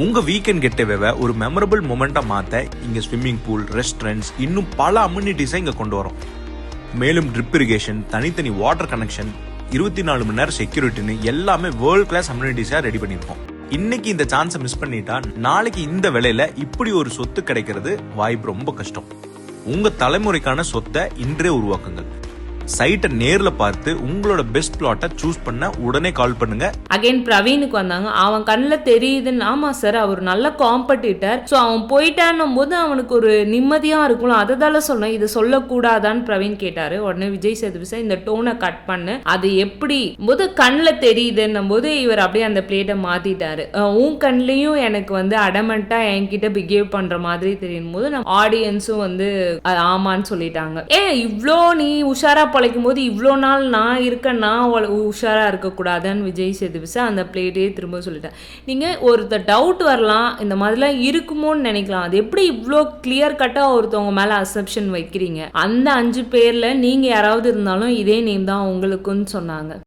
உங்க வீக்கெண்ட் கெட்டவேவை ஒரு மெமரபிள் மொமெண்டா மாத்த இங்க ஸ்விம்மிங் பூல் ரெஸ்டாரண்ட்ஸ் இன்னும் பல அம்யூனிட்டிஸை இங்க கொண்டு வரோம். மேலும் ட்ரிப் இரிகேஷன் தனித்தனி வாட்டர் கனெக்ஷன் இருபத்தி நாலு மணி நேரம் செக்யூரிட்டின்னு எல்லாமே வேர்ல்ட் கிளாஸ் அம்யூனிட்டிஸாக ரெடி பண்ணியிருக்கோம். இன்னைக்கு இந்த சான்ஸை மிஸ் பண்ணிட்டா நாளைக்கு இந்த விலையில இப்படி ஒரு சொத்து கிடைக்கிறது வாய்ப்பு ரொம்ப கஷ்டம். உங்க தலைமுறைக்கான சொத்தை இன்றே உருவாக்குங்கள். சைட்டை நேரில் பார்த்து உங்களோட பெஸ்ட் பிளாட்டை சூஸ் பண்ண உடனே கால் பண்ணுங்க. அகைன் பிரவீனுக்கு வந்தாங்க. அவன் கண்ணில் தெரியுதுன்னு ஆமா சார் அவர் நல்ல காம்படிட்டர் ஸோ அவன் போயிட்டான்னும் போது அவனுக்கு ஒரு நிம்மதியாக இருக்கும்ல அதை தானே சொன்னேன் இதை சொல்லக்கூடாதான்னு பிரவீன் கேட்டாரு. உடனே விஜய் சேதுபதி சார் இந்த டோனை கட் பண்ணு. அது எப்படி? போது கண்ணில் தெரியுதுன்னும் போது இவர் அப்படியே அந்த பிளேட்டை மாத்திட்டாரு. உன் கண்ணிலையும் எனக்கு வந்து அடமெண்ட்டா என்கிட்ட பிஹேவ் பண்ற மாதிரி தெரியும் போது நம்ம ஆடியன்ஸும் வந்து அது ஆமான்னு சொல்லிட்டாங்க. ஏ இவ்வளோ நீ உஷாரா பழைக்கும் போது இவ்வளோ நாள் நான் இருக்க நான் உஷாராக இருக்கக்கூடாதுன்னு விஜய் சேதுபதி அந்த பிளேட்டே திரும்ப சொல்லிட்டேன் நீங்கள் ஒருத்தர் டவுட் வரலாம் இந்த மாதிரிலாம் இருக்குமோன்னு நினைக்கலாம். அது எப்படி இவ்வளோ கிளியர் கட்டாக ஒருத்தவங்க மேலே அசப்ஷன் வைக்கிறீங்க? அந்த அஞ்சு பேரில் நீங்கள் யாராவது இருந்தாலும் இதே நேம் தான் உங்களுக்குன்னு சொன்னாங்க.